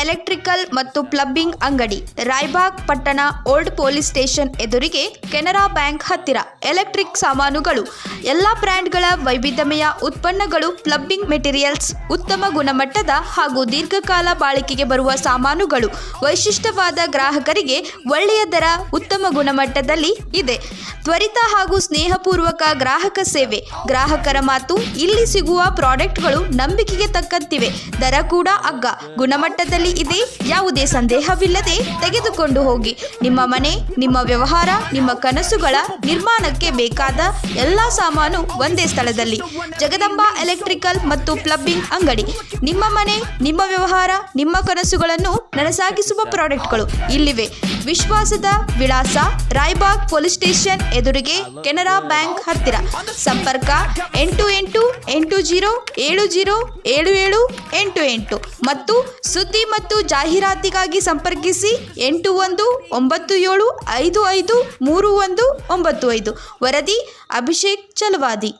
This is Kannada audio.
ಎಲೆಕ್ಟ್ರಿಕಲ್ ಮತ್ತು ಪ್ಲಂಬಿಂಗ್ ಅಂಗಡಿ, ರಾಯ್ಬಾಗ್ ಪಟ್ಟಣ ಓಲ್ಡ್ ಪೊಲೀಸ್ ಸ್ಟೇಷನ್ ಎದುರಿಗೆ ಕೆನರಾ ಬ್ಯಾಂಕ್ ಹತ್ತಿರ ಎಲೆಕ್ಟ್ರಿಕ್ ಸಾಮಾನುಗಳು. ಎಲ್ಲ ಬ್ರ್ಯಾಂಡ್ಗಳ ವೈವಿಧ್ಯಮಯ ಉತ್ಪನ್ನಗಳು ಪ್ಲಂಬಿಂಗ್ ಮೆಟೀರಿಯಲ್ಸ್ ಉತ್ತಮ ಗುಣಮಟ್ಟದ ಹಾಗೂ ದೀರ್ಘಕಾಲ ಬಾಳಿಕೆಗೆ ಬರುವ ಸಾಮಾನುಗಳು. ವೈಶಿಷ್ಟ್ಯವಾದ ಗ್ರಾಹಕರಿಗೆ ಒಳ್ಳೆಯ ದರ, ಉತ್ತಮ ಗುಣಮಟ್ಟದಲ್ಲಿ ಇದೆ. ತ್ವರಿತ ಹಾಗೂ ಸ್ನೇಹಪೂರ್ವಕ ಗ್ರಾಹಕ ಸೇವೆ. ಗ್ರಾಹಕರ ಮಾತು ಇಲ್ಲಿ ಸಿಗುವ ಪ್ರಾಡಕ್ಟ್ಗಳು ನಂಬಿಕೆಗೆ ತಕ್ಕಂತಿವೆ. ದರ ಕೂಡ ಅಗ್ಗ. ಗುಣಮಟ್ಟದಲ್ಲಿ ಇದೆ. ಯಾವುದೇ ಸಂದೇಹವಿಲ್ಲದೆ ತೆಗೆದುಕೊಂಡು ಹೋಗಿ. ನಿಮ್ಮ ಮನೆ, ನಿಮ್ಮ ವ್ಯವಹಾರ, ನಿಮ್ಮ ಕನಸುಗಳ ನಿರ್ಮಾಣಕ್ಕೆ ಬೇಕಾದ ಎಲ್ಲಾ ಸಾಮಾನು ಒಂದೇ ಸ್ಥಳದಲ್ಲಿ. ಜಗದಂಬಾ ಎಲೆಕ್ಟ್ರಿಕಲ್ ಮತ್ತು ಪ್ಲಂಬಿಂಗ್ ಅಂಗಡಿ. ನಿಮ್ಮ ಮನೆ, ನಿಮ್ಮ ವ್ಯವಹಾರ, ನಿಮ್ಮ ಕನಸುಗಳನ್ನು ನನಸಾಗಿಸುವ ಪ್ರಾಡಕ್ಟ್ಗಳು ಇಲ್ಲಿವೆ. ವಿಶ್ವಾಸದ ವಿಳಾಸ ರಾಯ್ಬಾಗ್ ಪೊಲೀಸ್ ಸ್ಟೇಷನ್ ಎದುರಿಗೆ ಕೆನರಾ ಬ್ಯಾಂಕ್ ಹತ್ತಿರ. ಸಂಪರ್ಕ ಎಂಟು ಎಂಟು ಎಂಟು ಜೀರೋ ಏಳು ಜೀರೋ ಏಳು ಏಳು ಎಂಟು ಎಂಟು. ಮತ್ತು ಸುದ್ದಿ ಮತ್ತು ಜಾಹೀರಾತಿಗಾಗಿ ಸಂಪರ್ಕಿಸಿ ಎಂಟು ಒಂದು ಒಂಬತ್ತು ಏಳು ಐದು ಐದು ಮೂರು ಒಂದು ಒಂಬತ್ತು ಐದು. ವರದಿ ಅಭಿಷೇಕ್ ಚಲವಾದಿ.